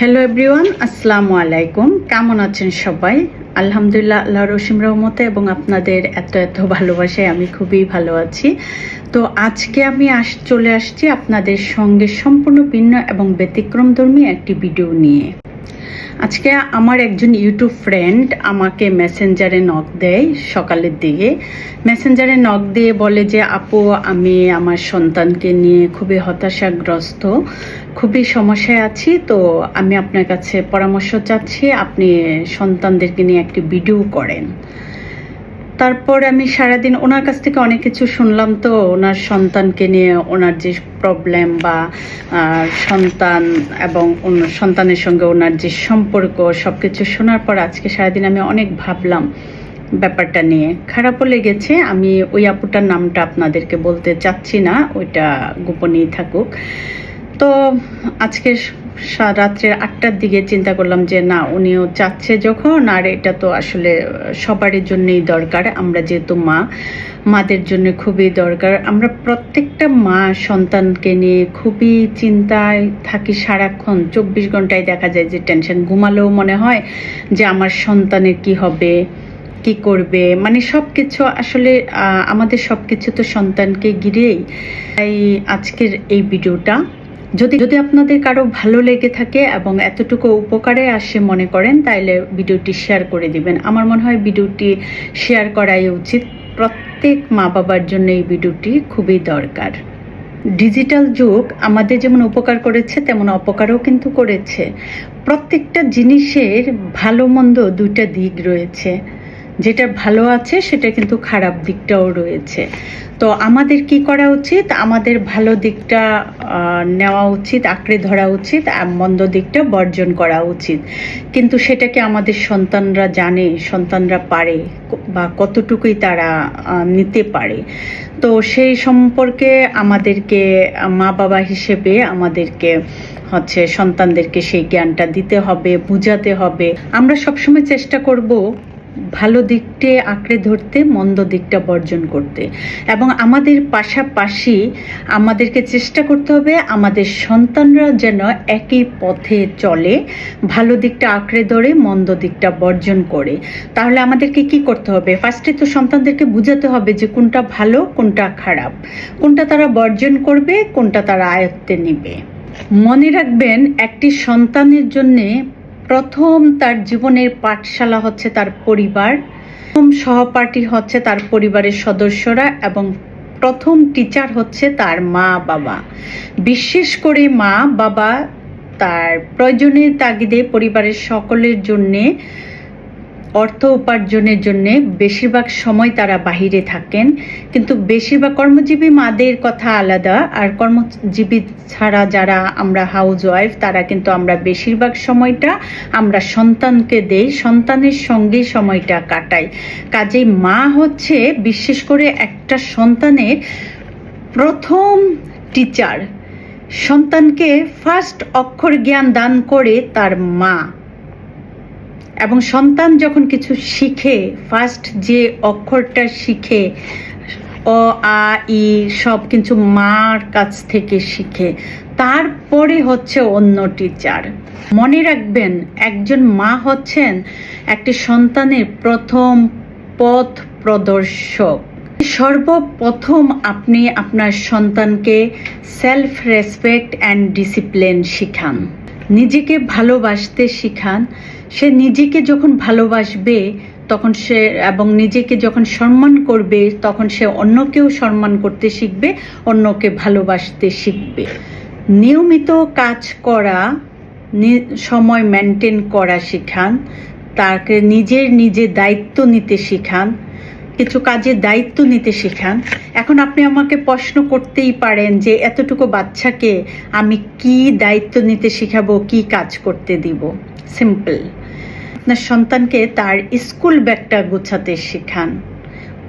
Hello everyone আসসালামু আলাইকুম কেমন আছেন সবাই? আলহামদুলিল্লাহ আল্লাহ রসিম রহমতে এবং আপনাদের এত এত ভালোবাসায় আমি খুবই ভালো আছি। তো আজকে আমি আস, চলে আসছি আপনাদের সঙ্গে সম্পূর্ণ ভিন্ন এবং ব্যতিক্রমধর্মী একটি ভিডিও নিয়ে। আজকে আমার একজন ইউটিউব ফ্রেন্ড আমাকে মেসেঞ্জারে নক দেয় সকালের দিকে। মেসেঞ্জারে নক দিয়ে বলে যে, আপু, আমি আমার সন্তানকে নিয়ে খুবই হতাশাগ্রস্ত, খুবই সমস্যায় আছি, তো আমি আপনার কাছে পরামর্শ চাচ্ছি, আপনি সন্তানদেরকে নিয়ে একটি ভিডিও করেন। তারপর আমি সারাদিন ওনার কাছ থেকে অনেক কিছু শুনলাম তো, ওনার সন্তানকে নিয়ে ওনার যে প্রবলেম বা সন্তান এবং সন্তানের সঙ্গে ওনার যে সম্পর্ক সব কিছু শোনার পর আজকে সারাদিন আমি অনেক ভাবলাম ব্যাপারটা নিয়ে। খারাপও লেগেছে, আমি ওই আপুটার নামটা আপনাদেরকে বলতে চাচ্ছি না, ওইটা গোপনেই থাকুক। তো আজকে সা- রাত্রের আটটার দিকে চিন্তা করলাম যে, না, উনিও চাচ্ছে যখন, আর এটা তো আসলে সবারই জন্যই দরকার। আমরা যেহেতু মা, মাদের জন্য খুবই দরকার। আমরা প্রত্যেকটা মা সন্তানকে নিয়ে খুবই চিন্তায় থাকি সারাক্ষণ। চব্বিশ ঘন্টায় দেখা যায় যে, টেনশন ঘুমালেও মনে হয় যে, আমার সন্তানের কি হবে, কি করবে। মানে সব কিছু আসলে আমাদের সব কিছু তো সন্তানকে ঘিরেই। তাই আজকের এই ভিডিওটা যদি যদি আপনাদের কারও ভালো লেগে থাকে এবং এতটুকু উপকারে আসে মনে করেন, তাইলে ভিডিওটি শেয়ার করে দিবেন। আমার মনে হয় ভিডিওটি শেয়ার করাই উচিত। প্রত্যেক মা বাবার জন্য এই ভিডিওটি খুবই দরকার। ডিজিটাল যুগ আমাদের যেমন উপকার করেছে, তেমন অপকারও কিন্তু করেছে। প্রত্যেকটা জিনিসের ভালো মন্দ দুইটা দিক রয়েছে। যেটা ভালো আছে, সেটা কিন্তু খারাপ দিকটাও রয়েছে। তো আমাদের কি করা উচিত? আমাদের ভালো দিকটা নেওয়া উচিত, আঁকড়ে ধরা উচিত আর মন্দ দিকটা বর্জন করা উচিত। কিন্তু সেটাকে আমাদের সন্তানরা জানে, সন্তানরা পারে, বা কতটুকুই তারা নিতে পারে? তো সেই সম্পর্কে আমাদেরকে মা বাবা হিসেবে আমাদেরকে হচ্ছে সন্তানদেরকে সেই জ্ঞানটা দিতে হবে, বুঝাতে হবে। আমরা সবসময় চেষ্টা করব ভালো দিকটি আঁকড়ে ধরতে, মন্দ দিকটা বর্জন করতে। এবং আমাদের পাশাপাশি আমাদেরকে চেষ্টা করতে হবে আমাদের সন্তানরা যেন একই পথে চলে, ভালো দিকটা আঁকড়ে ধরে, মন্দ দিকটা বর্জন করে। তাহলে আমাদেরকে কি করতে হবে? ফার্স্টে তো সন্তানদেরকে বুঝাতে হবে যে কোনটা ভালো, কোনটা খারাপ। কোনটা তারা বর্জন করবে, কোনটা তারা আয়ত্তে নিবে। মনে রাখবেন, একটি সন্তানের জন্যে প্রথম তার জীবনের পাঠশালা হচ্ছে তার পরিবার। প্রথম সহপাঠী হচ্ছে তার পরিবারের সদস্যরা এবং প্রথম টিচার হচ্ছে তার মা বাবা বিশেষ করে মা বাবা তার প্রয়োজনের তাগিদে পরিবারের সকলের জন্যে অর্থ উপার্জনের জন্য বেশিরভাগ সময় তারা বাহিরে থাকেন। কিন্তু বেশিরভাগ কর্মজীবী মাদের কথা আলাদা। আর কর্মজীবী ছাড়া যারা আমরা হাউস ওয়াইফ তারা কিন্তু আমরা বেশিরভাগ সময়টা আমরা সন্তানকে দেই, সন্তানের সঙ্গেই সময়টা কাটাই। কাজেই মা হচ্ছে বিশেষ করে একটা সন্তানের প্রথম টিচার সন্তানকে ফার্স্ট অক্ষর জ্ঞান দান করে তার মা। এবং সন্তান যখন কিছু শিখে ফার্স্ট যে অক্ষরটা শিখে, অ, আ, ই, সব কিছু মার কাছ থেকে শিখে, তারপরে হচ্ছে অন্য টিচার মনে রাখবেন, একজন মা হচ্ছেন একটি সন্তানের প্রথম পথ প্রদর্শক। সর্বপ্রথম আপনি আপনার সন্তানকে সেলফ রেসপেক্ট অ্যান্ড ডিসিপ্লিন শিখান। নিজেকে ভালোবাসতে শিখান। সে নিজেকে যখন ভালোবাসবে, তখন সে এবং নিজেকে যখন সম্মান করবে, তখন সে অন্যকেও সম্মান করতে শিখবে, অন্যকে ভালোবাসতে শিখবে। নিয়মিত কাজ করা সময় মেনটেন করা শেখান, তাকে নিজের নিজে দায়িত্ব নিতে শেখান, কিছু কাজের দায়িত্ব নিতে শেখান। এখন আপনি আমাকে প্রশ্ন করতেই পারেন যে এতটুকু বাচ্চাকে আমি কি দায়িত্ব নিতে শেখাবো, কি কাজ করতে দিব? সিম্পল। আপনার সন্তানকে তার স্কুল ব্যাগটা গোছাতে শেখান।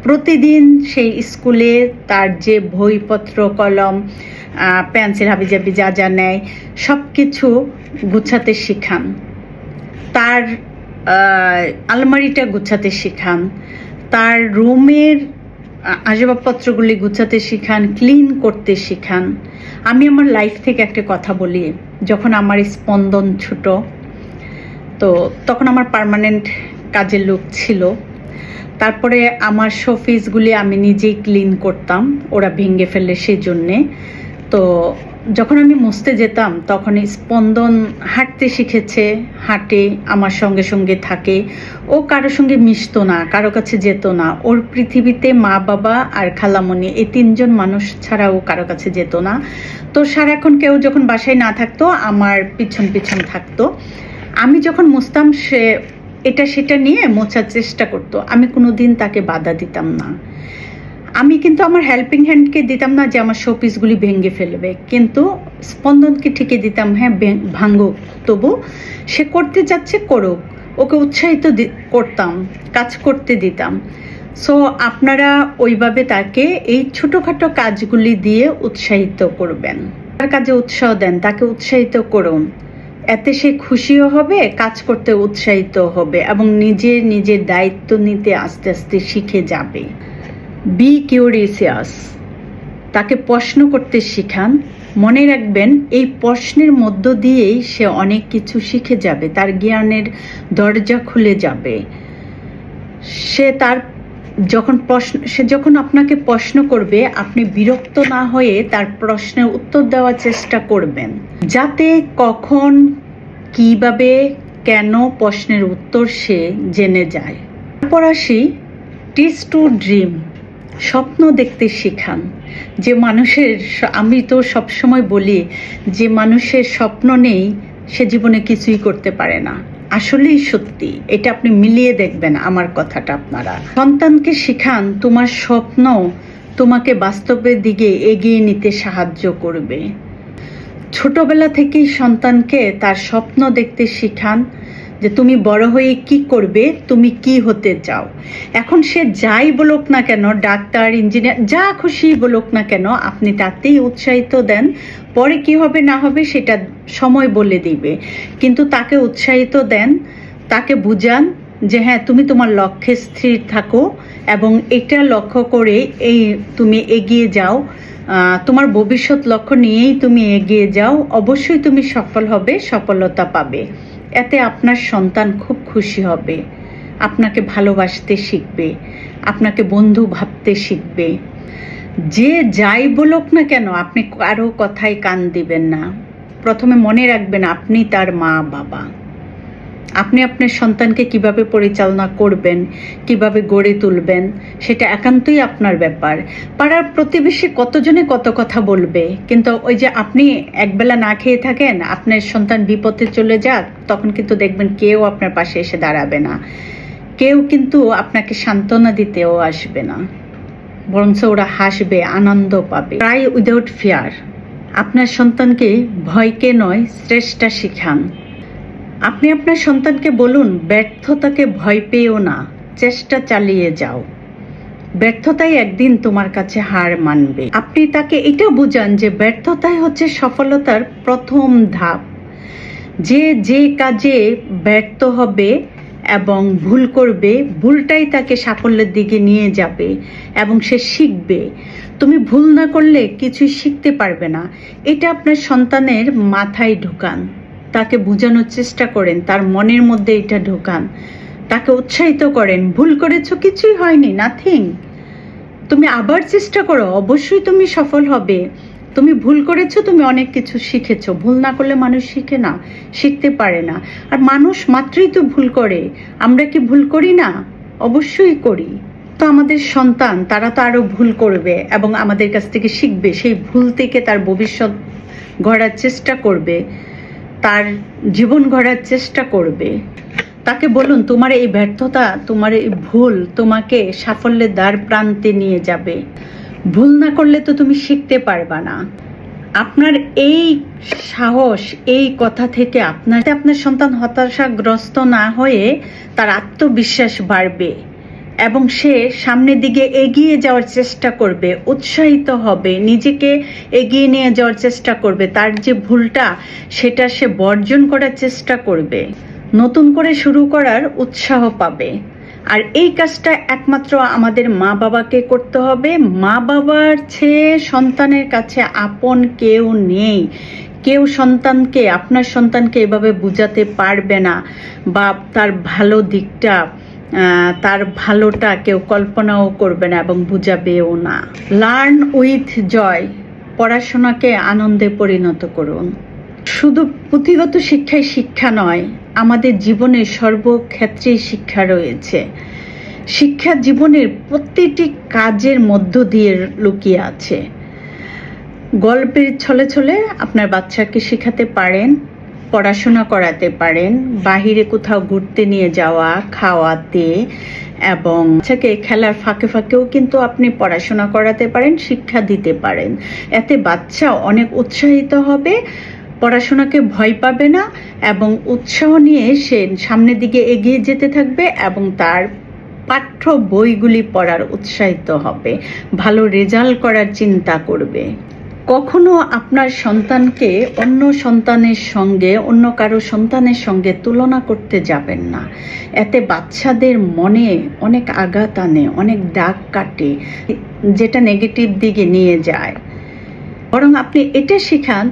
প্রতিদিন সেই স্কুলে তার যে বইপত্র, কলম পেন্সিল, হাবিজাবি যা যা নেয় সব কিছু গুছাতে শেখান। তার আলমারিটা গুছাতে শেখান। তার রুমের আসবাবপত্রগুলি গুছাতে শেখান, ক্লিন করতে শেখান। আমি আমার লাইফ থেকে একটা কথা বলি, যখন আমার স্পন্দন ছোট তো তখন আমার পার্মানেন্ট কাজের লোক ছিল। তারপরে আমার শোফিসগুলি আমি নিজেই ক্লিন করতাম, ওরা ভেঙে ফেললে সেই জন্যে তো যখন আমি মুছতে যেতাম তখন স্পন্দন হাঁটতে শিখেছে, হাঁটে, আমার সঙ্গে সঙ্গে থাকে। ও কারোর সঙ্গে মিশতো না, কারও কাছে যেত না। ওর পৃথিবীতে মা, বাবা আর খালামণি, এই তিনজন মানুষ ছাড়া ও কারও কাছে যেত না। তো সারাক্ষণ কেউ যখন বাসায় না থাকতো, আমার পিছন পিছন থাকতো। আমি যখন মুছতাম, সে এটা সেটা নিয়ে মোছার চেষ্টা করতো। আমি কোনো দিন তাকে বাধা দিতাম না। আমি কিন্তু আমার হেল্পিং হ্যান্ডকে দিতাম না যে আমার শোপিসগুলি ভেঙে ফেলবে। কিন্তু স্পন্দনকে ঠিকই দিতাম হ্যাঁ ভাঙুক। তবু সে করতে যাচ্ছে, করুক। ওকে উৎসাহিত করতাম, কাজ করতে দিতাম। সো আপনারা ওইভাবে তাকে এই ছোটোখাটো কাজগুলি দিয়ে উৎসাহিত করবেন। তার কাজে উৎসাহ দেন, তাকে উৎসাহিত করুন। এতে সে খুশিও হবে, কাজ করতে উৎসাহিত হবে এবং নিজে নিজের দায়িত্ব নিতে আস্তে আস্তে শিখে যাবে। বি কিউরিয়াস তাকে প্রশ্ন করতে শিখান। মনে রাখবেন, এই প্রশ্নের মধ্য দিয়েই সে অনেক কিছু শিখে যাবে। তার জ্ঞানের দরজা খুলে যাবে। সে তার যখন প্রশ্ন, সে যখন আপনাকে প্রশ্ন করবে, আপনি বিরক্ত না হয়ে তার প্রশ্নের উত্তর দেওয়ার চেষ্টা করবেন। যাতে কখন, কীভাবে, কেন প্রশ্নের উত্তর সে জেনে যায়। তারপর আসি টিস টু ড্রিম। স্বপ্ন দেখতে শেখান। যে মানুষের আমি তো সবসময় বলি, যে মানুষের স্বপ্ন নেই, সে জীবনে কিছুই করতে পারে না। আসলেই সত্যি, এটা আপনি মিলিয়ে দেখবেন আমার কথাটা আপনারা। সন্তানকে শিখান তোমার স্বপ্ন তোমাকে বাস্তবের দিকে এগিয়ে নিতে সাহায্য করবে। ছোটবেলা থেকেই সন্তানকে তার স্বপ্ন দেখতে শেখান যে তুমি বড় হয়ে কি করবে, তুমি কি হতে চাও। এখন সে যাই বলুক না কেন, ডাক্তার, ইঞ্জিনিয়ার, যা খুশি বলুক না কেন, আপনি তাতেই উৎসাহিত দেন। পরে কি হবে না হবে সেটা সময় বলে দিবে। কিন্তু তাকে উৎসাহিত দেন, তাকে বুঝান যে হ্যাঁ তুমি তোমার লক্ষ্যে স্থির থাকো এবং এটা লক্ষ্য করে এই তুমি এগিয়ে যাও। তোমার ভবিষ্যৎ লক্ষ্য নিয়েই তুমি এগিয়ে যাও। অবশ্যই তুমি সফল হবে, সফলতা পাবে। এতে আপনার সন্তান খুব খুশি হবে। আপনাকে ভালোবাসতে শিখবে। আপনাকে বন্ধু ভাবতে শিখবে। যে যাই বলুক না কেন, আপনি কারও কথায় কান দিবেন না। প্রথমে মনে রাখবেন, আপনি তার মা বাবা আপনি আপনার সন্তানকে কীভাবে পরিচালনা করবেন, কীভাবে গড়ে তুলবেন, সেটা একান্তই আপনার ব্যাপার। পাড়ার প্রতিবেশী কতজনে কত কথা বলবে? কিন্তু ওই যে আপনি একবেলা না খেয়ে থাকেন, আপনার সন্তান বিপদে চলে যাক, তখন কিন্তু দেখবেন কেউ আপনার পাশে এসে দাঁড়াবে না। কেউ কিন্তু আপনাকে সান্ত্বনা দিতেও আসবে না। বরঞ্চ ওরা হাসবে, আনন্দ পাবে। প্রায় উইদাউট ফিয়ার আপনার সন্তানকে ভয়কে নয়, শ্রেষ্ঠা শিখান। আপনি আপনার সন্তানকে বলুন, ব্যর্থতাকে ভয় পেও না, চেষ্টা চালিয়ে যাও। ব্যর্থতাই একদিন তোমার কাছে হার মানবে। আপনি তাকে এটা বুঝান যে ব্যর্থতাই হচ্ছে সফলতার প্রথম ধাপ। যে যে কাজে ব্যর্থ হবে এবং ভুল করবে, ভুলটাই তাকে সাফল্যের দিকে নিয়ে যাবে এবং সে শিখবে। তুমি ভুল না করলে কিছুই শিখতে পারবে না। এটা আপনার সন্তানের মাথায় ঢুকান। তাকে বোঝানোর চেষ্টা করেন, তার মনের মধ্যে এটা ঢোকান। তাকে উৎসাহিত করেন, ভুল করেছ, কিছুই হয়নি নাথিং তুমি আবার চেষ্টা করো, অবশ্যই তুমি সফল হবে। তুমি ভুল করেছ, তুমি অনেক কিছু শিখেছো। ভুল না করলে মানুষ শিখে না, শিখতে পারে না। আর মানুষ মাত্রই তো ভুল করে। আমরা কি ভুল করি না? অবশ্যই করি। তো আমাদের সন্তান, তারা তো আরও ভুল করবে এবং আমাদের কাছ থেকে শিখবে। সেই ভুল থেকে তার ভবিষ্যৎ গড়ার চেষ্টা করবে। তার জীবন গড়ার চেষ্টা করবে। তাকে বলুন, তোমার এই ব্যর্থতা, তোমার এই ভুল তোমাকে সাফল্যের দ্বার প্রান্তে নিয়ে যাবে। ভুল না করলে তো তুমি শিখতে পারবা না। আপনার এই সাহস, এই কথা থেকে আপনার আপনার সন্তান হতাশাগ্রস্ত না হয়ে তার আত্মবিশ্বাস বাড়বে। এবং সে সামনের দিকে এগিয়ে যাওয়ার চেষ্টা করবে, উৎসাহিত হবে, নিজেকে এগিয়ে নিয়ে যাওয়ার চেষ্টা করবে। তার যে ভুলটা, সেটা সে বর্জন করার চেষ্টা করবে। নতুন করে শুরু করার উৎসাহ পাবে। আর এই কাজটা একমাত্র আমাদের মা বাবাকে করতে হবে। মা বাবার চেয়ে সন্তানের কাছে আপন কেউ নেই। কেউ সন্তানকে, আপনার সন্তানকে এভাবে বুঝাতে পারবে না বা তার ভালো দিকটা তার ভালোটা কেউ কল্পনাও করবে না এবং বুঝাবেও না। লার্ন উইথ জয় পড়াশোনাকে আনন্দে পরিণত করুন। শুধু পুঁথিগত শিক্ষাই শিক্ষা নয়, আমাদের জীবনের সর্বক্ষেত্রেই শিক্ষা রয়েছে। শিক্ষা জীবনের প্রতিটি কাজের মধ্য দিয়ে লুকিয়ে আছে। গল্পের ছলে ছলে আপনার বাচ্চাকে শেখাতে পারেন পড়াশোনা করাতে পারেন, বাহিরে কোথাও ঘুরতে নিয়ে যাওয়া, খাওয়াতে এবং বাচ্চাকে খেলার ফাঁকে ফাঁকেও কিন্তু আপনি পড়াশোনা করাতে পারেন, শিক্ষা দিতে পারেন। এতে বাচ্চা অনেক উৎসাহিত হবে, পড়াশোনাকে ভয় পাবে না এবং উৎসাহ নিয়ে সে সামনের দিকে এগিয়ে যেতে থাকবে এবং তার পাঠ্য বইগুলি পড়ার উৎসাহিত হবে, ভালো রেজাল্ট করার চিন্তা করবে। কখনো আপনার সন্তানকে অন্য সন্তানের সঙ্গে, অন্য কারও সন্তানের সঙ্গে তুলনা করতে যাবেন না। এতে বাচ্চাদের মনে অনেক আঘাত আনে, অনেক দাগ কাটে, যেটা নেগেটিভ দিকে নিয়ে যায়। বরং আপনি এটা শেখান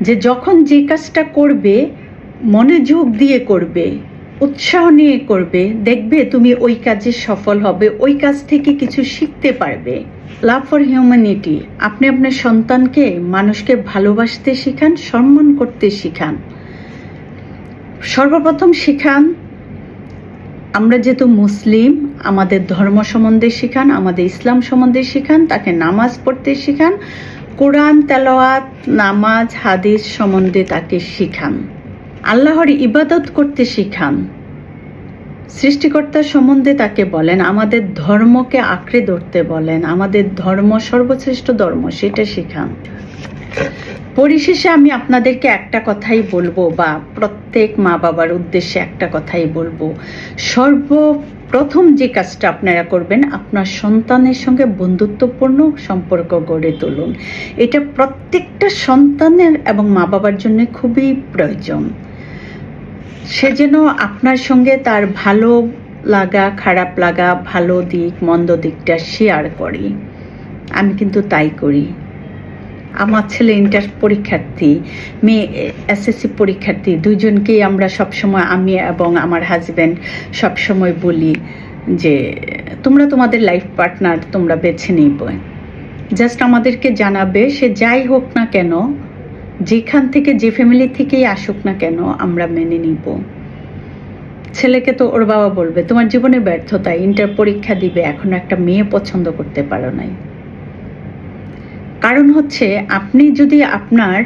যে যখন যে কাজটা করবে, মনোযোগ দিয়ে করবে, উৎসাহ নিয়ে করবে, দেখবে তুমি ওই কাজে সফল হবে, ওই কাজ থেকে কিছু শিখতে পারবে। লাভ ফর হিউম্যানিটি আপনি আপনার সন্তানকে মানুষকে ভালোবাসতে শেখান, সম্মান করতে শেখান। সর্বপ্রথম শেখান, আমরা যেহেতু মুসলিম, আমাদের ধর্ম সম্বন্ধে শেখান, আমাদের ইসলাম সম্বন্ধে শেখান, তাকে নামাজ পড়তে শেখান, কোরআন, তেলাওয়াত, নামাজ, হাদিস সম্বন্ধে তাকে শেখান। আল্লাহর ইবাদত করতে শেখান। সৃষ্টিকর্তা সম্বন্ধে তাকে বলেন, আমাদের ধর্মকে আঁকড়ে ধরতে বলেন, আমাদের ধর্ম সর্বশ্রেষ্ঠ ধর্ম, সেটা শেখান। পরিশেষে আমি আপনাদেরকে একটা কথাই বলব বা প্রত্যেক মা বাবার উদ্দেশ্যে একটা কথাই বলব। সর্বপ্রথম যে কাজটা আপনারা করবেন, আপনার সন্তানের সঙ্গে বন্ধুত্বপূর্ণ সম্পর্ক গড়ে তুলুন। এটা প্রত্যেকটা সন্তানের এবং মা বাবার জন্য খুবই প্রয়োজন। সে যেন আপনার সঙ্গে তার ভালো লাগা, খারাপ লাগা, ভালো দিক, মন্দ দিকটা শেয়ার করি। আমি কিন্তু তাই করি। আমার ছেলে ইন্টার পরীক্ষার্থী, মেয়ে এসএসসি পরীক্ষার্থী দুজনকেই আমরা সবসময় আমি এবং আমার হাজব্যান্ড সবসময় বলি যে, তোমরা তোমাদের লাইফ পার্টনার তোমরা বেছে নিবে। জাস্ট আমাদেরকে জানাবে, সে যাই হোক না কেন যেখান থেকে যে ফ্যামিলি থেকেই আসুক না কেন আমরা মেনে নিব। ছেলেকে তো ওর বাবা বলবে, তোমার জীবনে ব্যর্থতা ইন্টার পরীক্ষা দিবে, এখন একটা মেয়ে পছন্দ করতে পারো নাই। কারণ হচ্ছে, আপনি যদি আপনার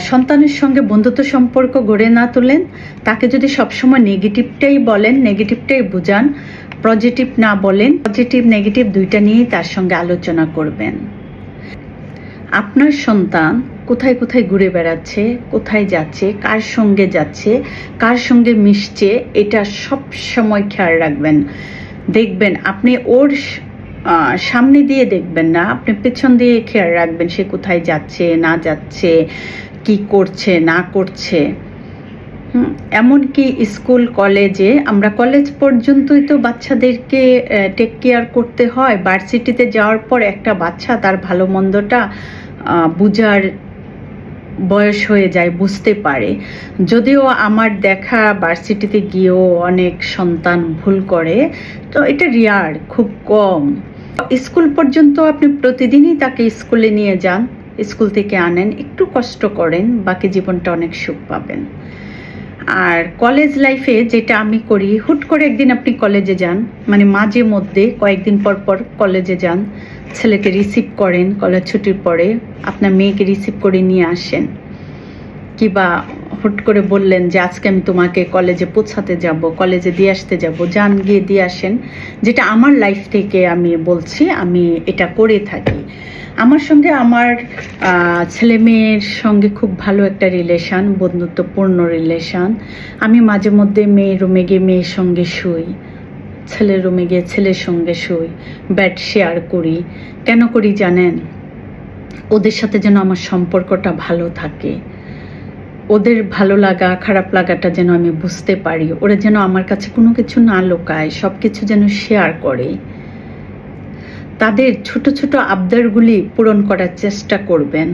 সন্তানের সঙ্গে বন্ধুত্ব সম্পর্ক গড়ে না তোলেন, তাকে যদি সবসময় নেগেটিভটাই বলেন নেগেটিভটাই বোঝান পজিটিভ না বলেন পজিটিভ নেগেটিভ দুইটা নিয়েই তার সঙ্গে আলোচনা করবেন। আপনার সন্তান কোথায় কোথায় ঘুরে বেড়াচ্ছে, কোথায় যাচ্ছে, কার সঙ্গে যাচ্ছে, কার সঙ্গে মিশছে, এটা সব সময় খেয়াল রাখবেন। দেখবেন আপনি ওর সামনে দিয়ে দেখবেন না, আপনি পেছন দিয়ে খেয়াল রাখবেন সে কোথায় যাচ্ছে, না যাচ্ছে, কি করছে, না করছে। এমনকি স্কুল, কলেজে আমরা কলেজ পর্যন্তই তো বাচ্চাদেরকে টেক কেয়ার করতে হয়। ভার্সিটিতে যাওয়ার পর একটা বাচ্চা তার ভালো মন্দটা বুঝার বয়স হয়ে যায়, বুঝতে পারে। যদিও আমার দেখা ভার্সিটিতে গিয়েও অনেক সন্তান ভুল করে, তো এটা রিয়ার খুব কম। স্কুল পর্যন্ত আপনি প্রতিদিনই তাকে স্কুলে নিয়ে যান, স্কুল থেকে আনেন, একটু কষ্ট করেন, বাকি জীবনটা অনেক সুখ পাবেন। আর কলেজ লাইফে যেটা আমি করি, হুট করে একদিন আপনি কলেজে যান মানে মাঝে মধ্যে কয়েকদিন পর পর কলেজে যান, ছেলেকে রিসিভ করেন কলেজ ছুটির পরে আপনার মেয়েকে রিসিভ করে নিয়ে আসেন। কিবা হুট করে বললেন যে, আজকে আমি তোমাকে কলেজে পৌঁছাতে যাব কলেজে দিয়ে আসতে যাব। যান গিয়ে দিয়ে আসেন। যেটা আমার লাইফ থেকে আমি বলছি, আমি এটা করে থাকি। আমার সঙ্গে আমার ছেলে মেয়ের সঙ্গে খুব ভালো একটা রিলেশন বন্ধুত্বপূর্ণ রিলেশন আমি মাঝে মধ্যে মেয়ের রুমে গিয়ে মেয়ের সঙ্গে শুই ছেলের রুমে গিয়ে ছেলের সঙ্গে শুই ব্যাড শেয়ার করি। কেন করি জানেন? ওদের সাথে যেন আমার সম্পর্কটা ভালো থাকে। ওদের ভালো লাগা, খারাপ লাগাটা যেন আমি বুঝতে পারি। ওরা যেন আমার কাছে কোনো কিছু না লোকায় সব কিছু যেন শেয়ার করে। তাদের ছোট ছোট আবদারগুলি পূরণ করার চেষ্টা করবেন।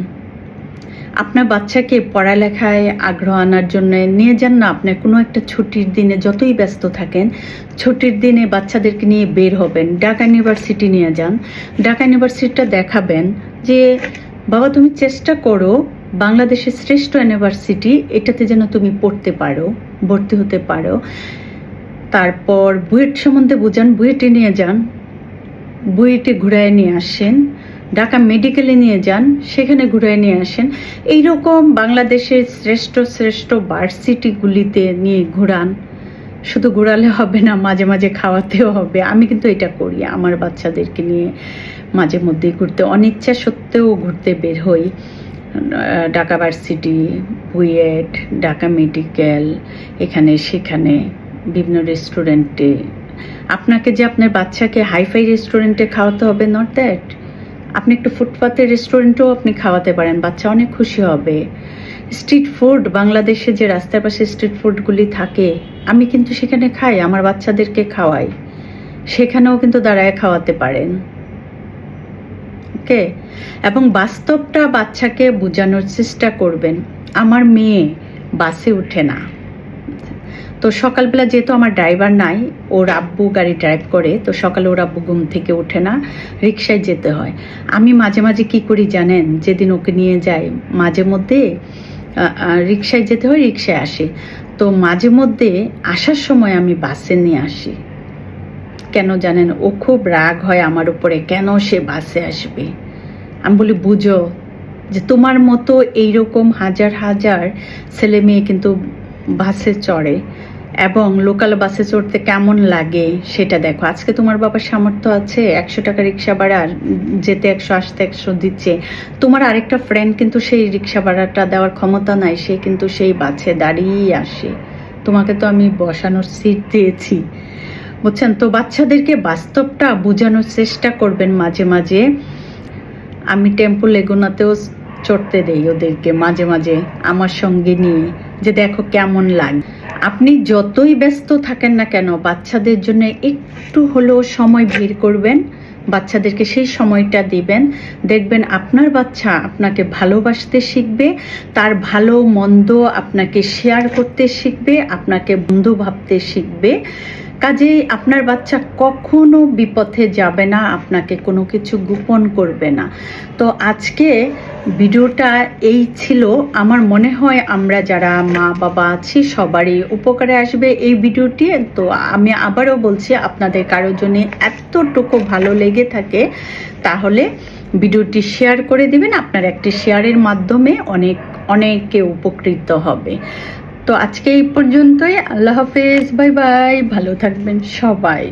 আপনার বাচ্চাকে পড়ালেখায় আগ্রহ আনার জন্য নিয়ে যান না। আপনার কোনো একটা ছুটির দিনে যতই ব্যস্ত থাকেন, ছুটির দিনে বাচ্চাদেরকে নিয়ে বের হবেন। ঢাকা ইউনিভার্সিটি নিয়ে যান। ঢাকা ইউনিভার্সিটিটা দেখাবেন যে, বাবা, তুমি চেষ্টা করো, বাংলাদেশের শ্রেষ্ঠ ইউনিভার্সিটি, এটাতে যেন তুমি পড়তে পারো, ভর্তি হতে পারো। তারপর বুয়েট সম্বন্ধে বোঝান, বুয়েটে নিয়ে যান। বুয়েটে ঘুরায় নিয়ে আসেন, ঢাকা মেডিকেলে নিয়ে যান, সেখানে ঘুরায় নিয়ে আসেন। এইরকম বাংলাদেশের শ্রেষ্ঠ শ্রেষ্ঠ ভার্সিটিগুলিতে নিয়ে ঘুরান। শুধু ঘোরালে হবে না, মাঝে মাঝে খাওয়াতেও হবে। আমি কিন্তু এটা করি, আমার বাচ্চাদেরকে নিয়ে মাঝে মধ্যে ঘুরতে। অনিচ্ছা সত্ত্বেও ঘুরতে বের হই। ঢাকা ভার্সিটি, বুয়েট, ঢাকা মেডিকেল, এখানে সেখানে বিভিন্ন রেস্টুরেন্টে আপনাকে যে আপনার বাচ্চাকে হাইফাই রেস্টুরেন্টে খাওয়াতে হবে নট দ্যাট আপনি একটু ফুটপাতের রেস্টুরেন্টেও আপনি খাওয়াতে পারেন, বাচ্চা অনেক খুশি হবে। স্ট্রিট ফুড বাংলাদেশে যে রাস্তার পাশে স্ট্রিট ফুডগুলি থাকে, আমি কিন্তু সেখানে খাই, আমার বাচ্চাদেরকে খাওয়াই। সেখানেও কিন্তু দাঁড়ায় খাওয়াতে পারেন। ওকে এবং বাস্তবটা বাচ্চাকে বোঝানোর চেষ্টা করবেন। আমার মেয়ে বাসে উঠে না। তো সকালবেলা যেহেতু আমার ড্রাইভার নাই, ওর আব্বু গাড়ি ড্রাইভ করে, তো সকালে ওর আব্বু ঘুম থেকে ওঠে না, রিক্সায় যেতে হয়। আমি মাঝে মাঝে কি করি জানেন, যেদিন ওকে নিয়ে যাই, মাঝে মধ্যে রিক্সায় যেতে হয়, রিক্সায় আসে। তো মাঝে মধ্যে আসার সময় আমি বাসে নিয়ে আসি। কেন জানেন, ও খুব রাগ হয় আমার উপরে, কেন সে বাসে আসবে? আমি বলি, বুঝো যে তোমার মতো এইরকম হাজার হাজার ছেলে মেয়ে কিন্তু বাসে চড়ে এবং লোকাল বাসে চড়তে কেমন লাগে সেটা দেখো। আজকে তোমার বাবার সামর্থ্য আছে একশো টাকা রিক্সা ভাড়া, যেতে একশো, আসতে একশো দিচ্ছে। তোমার আরেকটা ফ্রেন্ড কিন্তু সেই রিক্সা ভাড়াটা দেওয়ার ক্ষমতা নাই, সে কিন্তু সেই বাসে দাঁড়িয়েই আসে। তোমাকে তো আমি বসানোর সিট দিয়েছি। বুঝছেন? তো বাচ্চাদেরকে বাস্তবটা বোঝানোর চেষ্টা করবেন মাঝে মাঝে। আমি টেম্পো লেগুনাতেও চড়তে দেই ওদেরকে মাঝে মাঝে আমার সঙ্গে নিয়ে, যে দেখো কেমন লাগে। আপনি যতই ব্যস্ত থাকেন না কেন, বাচ্চাদের জন্য একটু হলেও সময় ভিড় করবেন। বাচ্চাদেরকে সেই সময়টা দিবেন। দেখবেন আপনার বাচ্চা আপনাকে ভালোবাসতে শিখবে, তার ভালো মন্দ আপনাকে শেয়ার করতে শিখবে, আপনাকে বন্ধু ভাবতে শিখবে। কাজেই আপনার বাচ্চা কখনো বিপথে যাবে না, আপনাকে কোনো কিছু গোপন করবে না। তো আজকে ভিডিওটা এই ছিল। আমার মনে হয় আমরা যারা মা বাবা আছি, সবারই উপকারে আসবে এই ভিডিওটি। তো আমি আবারও বলছি, আপনাদের কারও জন্য এতটুকু ভালো লেগে থাকে, তাহলে ভিডিওটি শেয়ার করে দিবেন। আপনার একটি শেয়ারের মাধ্যমে অনেক, অনেকে উপকৃত হবে। তো আজকে এই পর্যন্তই। আল্লাহ হাফেজ বাই বাই ভালো থাকবেন সবাই।